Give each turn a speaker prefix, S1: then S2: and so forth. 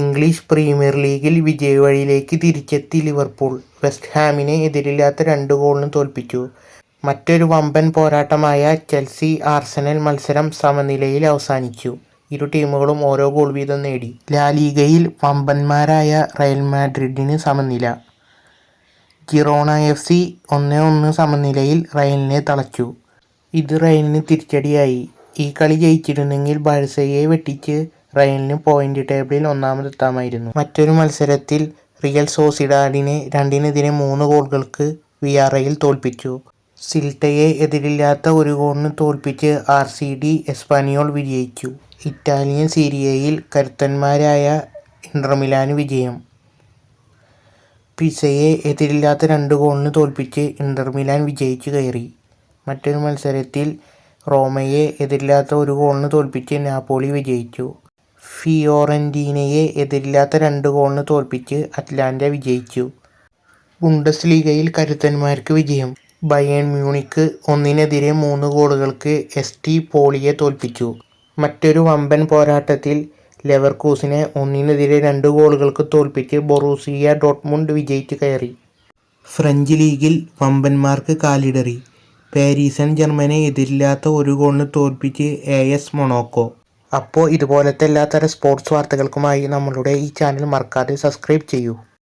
S1: English premier ലീഗിൽ വിജയവഴിയിലേക്ക് തിരിച്ചെത്തി Liverpool. West ഹാമിനെ എതിരില്ലാത്ത രണ്ട് ഗോളിന് തോൽപ്പിച്ചു. മറ്റൊരു വമ്പൻ പോരാട്ടമായ ചെൽസി ആർസനൽ മത്സരം സമനിലയിൽ അവസാനിച്ചു. ഇരു ടീമുകളും ഓരോ ഗോൾ വീതം നേടി. ലാലീഗയിൽ വമ്പന്മാരായ റയൽ മാഡ്രിഡിന് സമനില. ജിറോണ എഫ് സി ഒന്ന് ഒന്ന് സമനിലയിൽ റയലിനെ തളച്ചു. ഇത് റയലിന് തിരിച്ചടിയായി. ഈ കളി ജയിച്ചിരുന്നെങ്കിൽ ബാഴ്സയെ വെട്ടിച്ച് റയലിന് പോയിന്റ് ടേബിളിൽ ഒന്നാമതെത്താമായിരുന്നു. മറ്റൊരു മത്സരത്തിൽ റിയൽ സോസിഡാഡിനെ രണ്ടിനെതിരെ മൂന്ന് ഗോളുകൾക്ക് വിയാറയിൽ തോൽപ്പിച്ചു. സിൽട്ടയെ എതിരില്ലാത്ത ഒരു ഗോളിന് തോൽപ്പിച്ച് ആർ സി ഡി എസ്പാനിയോൾ വിജയിച്ചു. ഇറ്റാലിയൻ സീരിയയിൽ കരുത്തന്മാരായ ഇന്റർ മിലാന് വിജയം. പിസയെ എതിരില്ലാത്ത രണ്ട് ഗോളിന് തോൽപ്പിച്ച് ഇന്റർ മിലാൻ വിജയിച്ചു കയറി. മറ്റൊരു മത്സരത്തിൽ റോമയെ എതിരില്ലാത്ത ഒരു ഗോളിന് തോൽപ്പിച്ച് നാപ്പോളി വിജയിച്ചു. ഫിയോറന്റീനയെ എതിരില്ലാത്ത രണ്ട് ഗോളിന് തോൽപ്പിച്ച് അറ്റ്ലാന്റ വിജയിച്ചു. ബുണ്ടസ് ലീഗയിൽ കരുത്തന്മാർക്ക് വിജയം. ബയേൺ മ്യൂണിക്ക് ഒന്നിനെതിരെ മൂന്ന് ഗോളുകൾക്ക് എസ് ടി പോളിയെ തോൽപ്പിച്ചു. മറ്റൊരു വമ്പൻ പോരാട്ടത്തിൽ ലെവർകൂസിനെ ഒന്നിനെതിരെ രണ്ട് ഗോളുകൾക്ക് തോൽപ്പിച്ച് ബൊറൂസിയ ഡോട്ട്മുണ്ട് വിജയിച്ചു കയറി. ഫ്രഞ്ച് ലീഗിൽ വമ്പന്മാർക്ക് കാലിടറി. പാരീസൺ ജർമ്മനെ എതിരില്ലാത്ത ഒരു ഗോളിന് തോൽപ്പിച്ച് എ എസ് മൊണോക്കോ. അപ്പോൾ ഇതുപോലത്തെ എല്ലാത്തരം സ്പോർട്സ് വാർത്തകൾക്കുമായി നമ്മളുടെ ഈ ചാനൽ മറക്കാതെ സബ്സ്ക്രൈബ് ചെയ്യൂ.